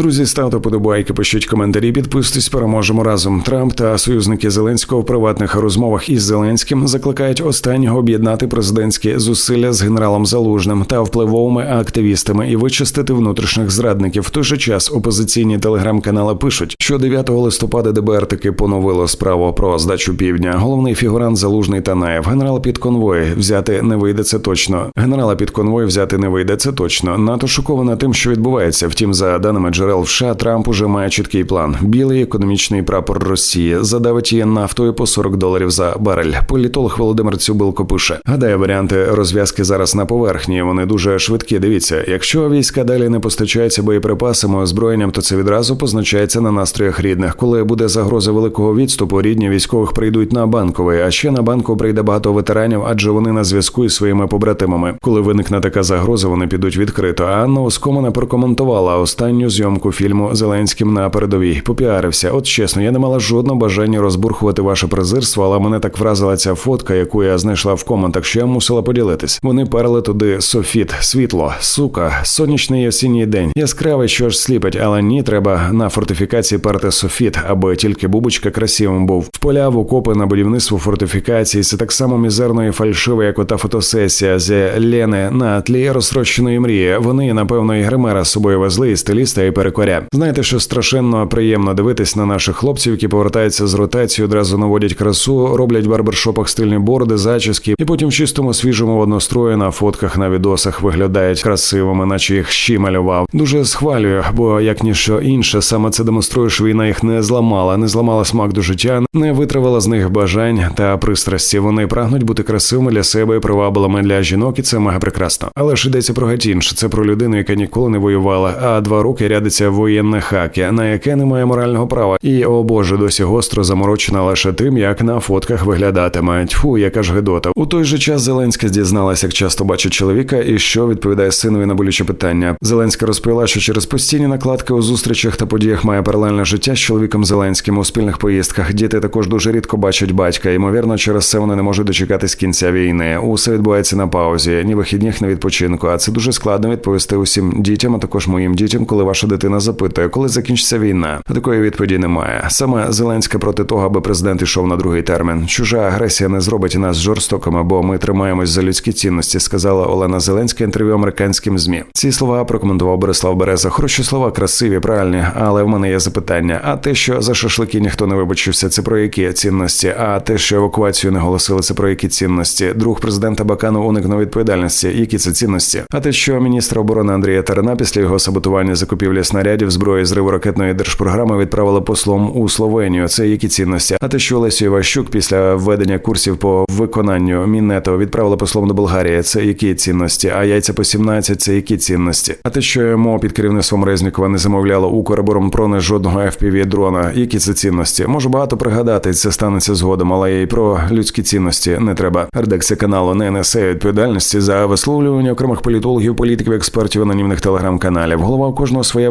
Друзі, ставте подобайки, пишіть коментарі, підписуйтесь, переможемо разом. Трамп та союзники Зеленського в приватних розмовах із Зеленським закликають останнього об'єднати президентські зусилля з генералом Залужним та впливовими активістами і вичистити внутрішніх зрадників. В той же час опозиційні телеграм-канали пишуть, що 9 листопада ДБР таки поновило справу про здачу півдня. Головний фігурант Залужний Танаєв. Генерал під конвой взяти не вийде це точно. Генерала під конвой взяти не вийде це точно. НАТО шокована тим, що відбувається. Втім, за даними джерел в США, Трамп уже має чіткий план: білий економічний прапор Росії задавить її нафтою по 40 доларів за барель. Політолог Володимир Цюбилко пише: гадає, варіанти розв'язки зараз на поверхні. Вони дуже швидкі. Дивіться, якщо війська далі не постачаються боєприпасами, озброєнням, то це відразу позначається на настроях рідних. Коли буде загроза великого відступу, рідні військових прийдуть на банковий. А ще на банку прийде багато ветеранів, адже вони на зв'язку із своїми побратимами. Коли виникне така загроза, вони підуть відкрито. А Анна Оскомана прокоментувала останню зйомку фільму Зеленським на передовій. Попіарився. От чесно, я не мала жодного бажання розбурхувати ваше презирство, але мене так вразила ця фотка, яку я знайшла в коментах, що я мусила поділитись. Вони перли туди софіт, світло, сука, сонячний осінній день. Яскравий, що ж сліпить, але ні, треба на фортифікації перти софіт, аби тільки бубочка красивим був. В поля в окопи на будівництво фортифікації це так само мізерно і фальшиво, як ота фотосесія з Лени на тлі розтрощеної мрії. Вони, напевно, і гримера з собою везли, і стиліста, і перекоря. Знаєте, що страшенно приємно дивитись на наших хлопців, які повертаються з ротації, одразу наводять красу, роблять в барбершопах стильні бороди, зачіски, і потім в чистому свіжому однострої на фотках на відосах виглядають красивими, наче їх щі малював. Дуже схвалюю, бо як ніщо інше, саме це демонструє, що війна їх не зламала, не зламала смак до життя, не витравила з них бажань та пристрасті. Вони прагнуть бути красивими для себе і привабливими для жінок, і це мега прекрасно. Але ж йдеться про геть інше. Це про людину, яка ніколи не воювала, а два роки рядиться воєнне хаки, на яке немає морального права. І о боже, досі гостро заморочена лише тим, як на фотках виглядатиме. Тьфу, яка ж гидота. У той же час Зеленська дізналася, як часто бачить чоловіка, і що відповідає синові на болюче питання. Зеленська розповіла, що через постійні накладки у зустрічах та подіях має паралельне життя з чоловіком Зеленським у спільних поїздках. Діти також дуже рідко бачать батька. Ймовірно, через це вони не можуть дочекатись кінця війни. Усе відбувається на паузі, ні вихідних, ні відпочинку. А це дуже складно відповісти усім дітям, а також моїм дітям, коли ваша дитина запитує, коли закінчиться війна. Такої відповіді немає. Саме Зеленська проти того, аби президент йшов на другий термін. Чужа агресія не зробить нас жорстокими, бо ми тримаємось за людські цінності, сказала Олена Зеленська інтерв'ю американським змі. Ці слова прокоментував Борислав Береза. Хороші слова, красиві, правильні, але в мене є запитання. А те, що за шашлики ніхто не вибачився, це про які цінності? А те, що евакуацію не голосили, це про які цінності? Друг президента Баканов уникнув відповідальності. Які це цінності? А те, що міністр оборони Андрія Тарана після його саботування закупівлі снарядів, зброї, зриву ракетної держпрограми відправили послом у Словенію. Це які цінності? А те, що Олесю Іващук після введення курсів по виконанню мінето відправили послом до Болгарії. Це які цінності? А яйця по 17 – це які цінності? А те, що йому під керівництвом Резнікова не замовляло Укроборонпрони жодного fpv дрона. Які це цінності? Можу багато пригадати. Це станеться згодом, але і про людські цінності не треба. Редакція каналу не несе відповідальності за висловлювання окремих політологів, політиків, експертів, анонімних телеграм-каналів. Голова у кожного своя